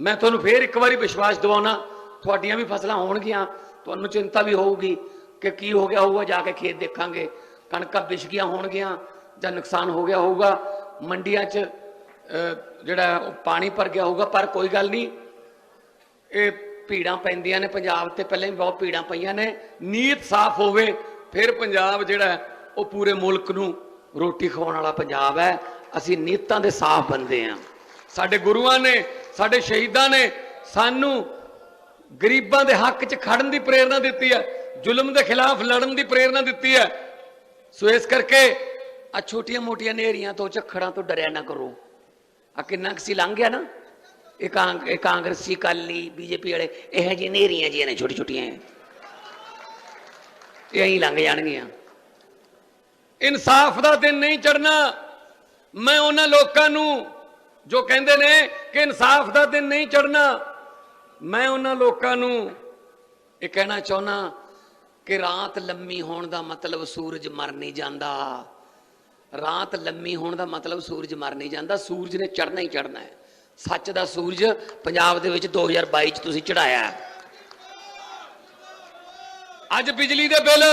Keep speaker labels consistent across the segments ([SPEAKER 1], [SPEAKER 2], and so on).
[SPEAKER 1] ਮੈਂ ਤੁਹਾਨੂੰ ਫੇਰ ਇੱਕ ਵਾਰੀ ਵਿਸ਼ਵਾਸ ਦਿਵਾਉਣਾ, ਤੁਹਾਡੀਆਂ ਵੀ ਫਸਲਾਂ ਹੋਣਗੀਆਂ, ਤੁਹਾਨੂੰ ਚਿੰਤਾ ਵੀ ਹੋਊਗੀ ਕਿ ਕੀ ਹੋ ਗਿਆ ਹੋਊਗਾ, ਜਾ ਕੇ ਖੇਤ ਦੇਖਾਂਗੇ। ਕਣਕਾਂ ਵਿਛ ਗਈਆਂ ਹੋਣਗੀਆਂ ਜਾਂ ਨੁਕਸਾਨ ਹੋ ਗਿਆ ਹੋਊਗਾ। ਮੰਡੀਆਂ 'ਚ ਜਿਹੜਾ ਉਹ ਪਾਣੀ ਭਰ ਗਿਆ ਹੋਊਗਾ, ਪਰ ਕੋਈ ਗੱਲ ਨਹੀਂ। ਇਹ ਭੀੜਾਂ ਪੈਂਦੀਆਂ ਨੇ ਪੰਜਾਬ ਤੇ, ਪਹਿਲਾਂ ਵੀ ਬਹੁਤ ਭੀੜਾਂ ਪਈਆਂ ਨੇ। ਨੀਤ ਸਾਫ਼ ਹੋਵੇ, ਫਿਰ ਪੰਜਾਬ ਜਿਹੜਾ ਉਹ ਪੂਰੇ ਮੁਲਕ ਨੂੰ ਰੋਟੀ ਖਵਾਉਣ ਵਾਲਾ ਪੰਜਾਬ ਹੈ। ਅਸੀਂ ਨੀਤਾਂ ਦੇ ਸਾਫ਼ ਬੰਦੇ ਆ ਸਾਡੇ ਗੁਰੂਆਂ ਨੇ ਸਾਡੇ ਸ਼ਹੀਦਾਂ ਨੇ ਸਾਨੂੰ ਗਰੀਬਾਂ ਦੇ ਹੱਕ 'ਚ ਖੜਨ ਦੀ ਪ੍ਰੇਰਣਾ ਦਿੱਤੀ ਹੈ, ਜ਼ੁਲਮ ਦੇ ਖਿਲਾਫ ਲੜਨ ਦੀ ਪ੍ਰੇਰਣਾ ਦਿੱਤੀ ਹੈ। ਸੋ ਇਸ ਕਰਕੇ ਆ ਛੋਟੀਆਂ ਮੋਟੀਆਂ ਨੇਰੀਆਂ ਤੋਂ ਝੱਖੜਾਂ ਤੋਂ ਡਰਿਆ ਨਾ ਕਰੋ। ਆ ਕਿੰਨਾ ਕੁ ਸੀ ਲੰਘ ਗਿਆ ਨਾ? ਇਹ ਕਾਂਗ, ਇਹ ਕਾਂਗਰਸੀ ਕਾਲੀ ਬੀਜੇਪੀ ਵਾਲੇ, ਇਹ ਜਿਹੀ ਨੇਰੀਆਂ ਜੀਆਂ ਨੇ ਛੋਟੀ ਛੋਟੀਆਂ ਇਹ ਐਂ ਲੰਘ ਜਾਣਗੀਆਂ। ਇਨਸਾਫ ਦਾ ਦਿਨ ਨਹੀਂ ਚੜਨਾ ਮੈਂ ਉਹਨਾਂ ਲੋਕਾਂ ਨੂੰ ਜੋ ਕਹਿੰਦੇ ਨੇ ਕਿ ਇਨਸਾਫ ਦਾ ਦਿਨ ਨਹੀਂ ਚੜਨਾ ਮੈਂ ਉਹਨਾਂ ਲੋਕਾਂ ਨੂੰ ਇਹ ਕਹਿਣਾ ਚਾਹੁੰਦਾ ਕਿ ਰਾਤ ਲੰਮੀ ਹੋਣ ਦਾ ਮਤਲਬ ਸੂਰਜ ਮਰ ਨਹੀਂ ਜਾਂਦਾ। ਰਾਤ ਲੰਮੀ ਹੋਣ ਦਾ ਮਤਲਬ ਸੂਰਜ ਮਰ ਨਹੀਂ ਜਾਂਦਾ, ਸੂਰਜ ਨੇ ਚੜਨਾ ਹੀ ਚੜਨਾ ਹੈ। ਸੱਚ ਦਾ ਸੂਰਜ ਪੰਜਾਬ ਦੇ ਵਿੱਚ 2022 ਚ ਤੁਸੀਂ ਚੜਾਇਆ ਅੱਜ ਬਿਜਲੀ ਦੇ ਬਿੱਲ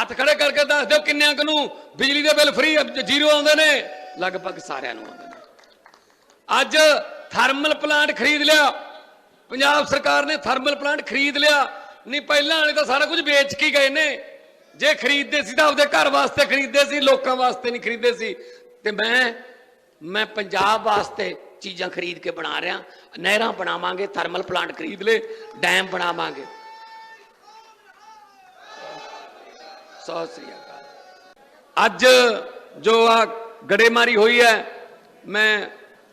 [SPEAKER 1] ਹੱਥ ਖੜੇ ਕਰਕੇ ਦੱਸ ਦਿਓ ਕਿੰਨਿਆਂ ਕੁ ਨੂੰ। ਬਿਜਲੀ ਦੇ ਬਿੱਲ ਫ੍ਰੀ ਜ਼ੀਰੋ ਆਉਂਦੇ ਨੇ, ਲਗਭਗ ਸਾਰਿਆਂ ਨੂੰ ਆਉਂਦੇ ਨੇ। ਅੱਜ ਥਰਮਲ ਪਲਾਂਟ ਖਰੀਦ ਲਿਆ। ਪੰਜਾਬ ਸਰਕਾਰ ਨੇ ਥਰਮਲ ਪਲਾਂਟ ਖਰੀਦ ਲਿਆ। ਨਹੀਂ, ਪਹਿਲਾਂ ਵਾਲੇ ਤਾਂ ਸਾਰਾ ਕੁਝ ਵੇਚ ਕੇ ਗਏ ਨੇ। ਜੇ ਖਰੀਦਦੇ ਸੀ ਤਾਂ ਆਪਦੇ ਘਰ ਵਾਸਤੇ ਖਰੀਦਦੇ ਸੀ, ਲੋਕਾਂ ਵਾਸਤੇ ਨਹੀਂ ਖਰੀਦਦੇ ਸੀ। ਤੇ ਮੈਂ ਮੈਂ ਪੰਜਾਬ ਵਾਸਤੇ ਚੀਜ਼ਾਂ ਖਰੀਦ ਕੇ ਬਣਾ ਰਿਹਾ। ਨਹਿਰਾਂ ਬਣਾਵਾਂਗੇ, ਥਰਮਲ ਪਲਾਂਟ ਖਰੀਦ ਲੇ ਡੈਮ ਬਣਾਵਾਂਗੇ। ਸਤਿ ਸ੍ਰੀ ਅਕਾਲ। ਅੱਜ ਜੋ ਆ ਗੜੇਮਾਰੀ ਹੋਈ ਹੈ, ਮੈਂ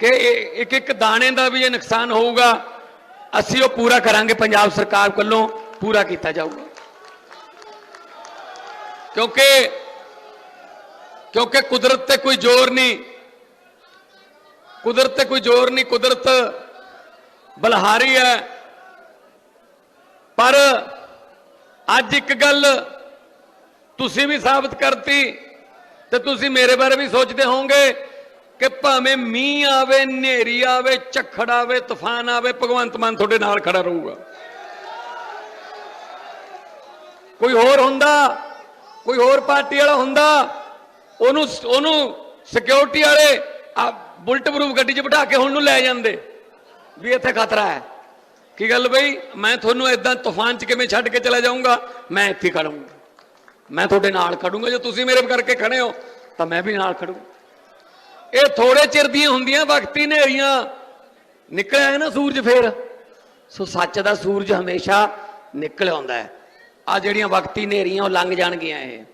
[SPEAKER 1] ਕਿ ਇੱਕ ਇੱਕ ਦਾਣੇ ਦਾ ਵੀ ਇਹ ਨੁਕਸਾਨ ਹੋਊਗਾ, ਅਸੀਂ ਉਹ ਪੂਰਾ ਕਰਾਂਗੇ, ਪੰਜਾਬ ਸਰਕਾਰ ਵੱਲੋਂ ਪੂਰਾ ਕੀਤਾ ਜਾਊਗਾ। ਕਿਉਂਕਿ ਕਿਉਂਕਿ ਕੁਦਰਤ ਤੇ ਕੋਈ ਜ਼ੋਰ ਨਹੀਂ, ਕੁਦਰਤ ਤੇ ਕੋਈ ਜ਼ੋਰ ਨਹੀਂ, ਕੁਦਰਤ ਬਲਹਾਰੀ ਹੈ। ਪਰ ਅੱਜ ਇੱਕ ਗੱਲ ਤੁਸੀਂ ਵੀ ਸਾਬਤ ਕਰਤੀ ਤੇ ਤੁਸੀਂ ਮੇਰੇ ਬਾਰੇ ਵੀ ਸੋਚਦੇ ਹੋਵੋਗੇ ਕਿ ਭਾਵੇਂ ਮੀਂਹ ਆਵੇ, ਹਨੇਰੀ ਆਵੇ, ਝੱਖੜ ਆਵੇ, ਤੂਫਾਨ ਆਵੇ, ਭਗਵੰਤ ਮਾਨ ਤੁਹਾਡੇ ਨਾਲ ਖੜਾ ਰਹੂਗਾ। ਕੋਈ ਹੋਰ ਹੁੰਦਾ? ਕੋਈ ਹੋਰ ਪਾਰਟੀ ਵਾਲਾ ਹੁੰਦਾ? ਉਹਨੂੰ ਉਹਨੂੰ ਸਿਕਿਉਰਿਟੀ ਵਾਲੇ ਆ ਬੁਲਟ ਪ੍ਰੂਫ ਗੱਡੀ 'ਚ ਬਿਠਾ ਕੇ ਹੁਣ ਨੂੰ ਲੈ ਜਾਂਦੇ ਵੀ ਇੱਥੇ ਖਤਰਾ ਹੈ। ਕੀ ਗੱਲ ਬਈ? ਮੈਂ ਤੁਹਾਨੂੰ ਇਦਾਂ ਤੂਫਾਨ 'ਚ ਕਿਵੇਂ ਛੱਡ ਕੇ ਚਲਾ ਜਾਊਂਗਾ? ਮੈਂ ਇੱਥੇ ਖੜੂੰਗਾ। ਮੈਂ ਤੁਹਾਡੇ ਨਾਲ ਖੜੂੰਗਾ। ਜੇ ਤੁਸੀਂ ਮੇਰੇ ਕਰਕੇ ਖੜੇ ਹੋ, ਤਾਂ ਮੈਂ ਵੀ ਨਾਲ ਖੜੂ ਇਹ ਥੋੜੇ ਚਿਰ ਦੀਆਂ ਹੁੰਦੀਆਂ, ਵਕਤੀ ਨੇਰੀਆਂ ਨਿਕਲਿਆ ਹੈ ਨਾ ਸੂਰਜ ਫੇਰ? ਸੋ ਸੱਚ ਦਾ ਸੂਰਜ ਹਮੇਸ਼ਾ ਨਿਕਲ ਆਉਂਦਾ ਹੈ। ਆ ਜਿਹੜੀਆਂ ਵਕਤੀ ਨੇਰੀਆਂ ਉਹ ਲੰਘ ਜਾਣਗੀਆਂ ਇਹ।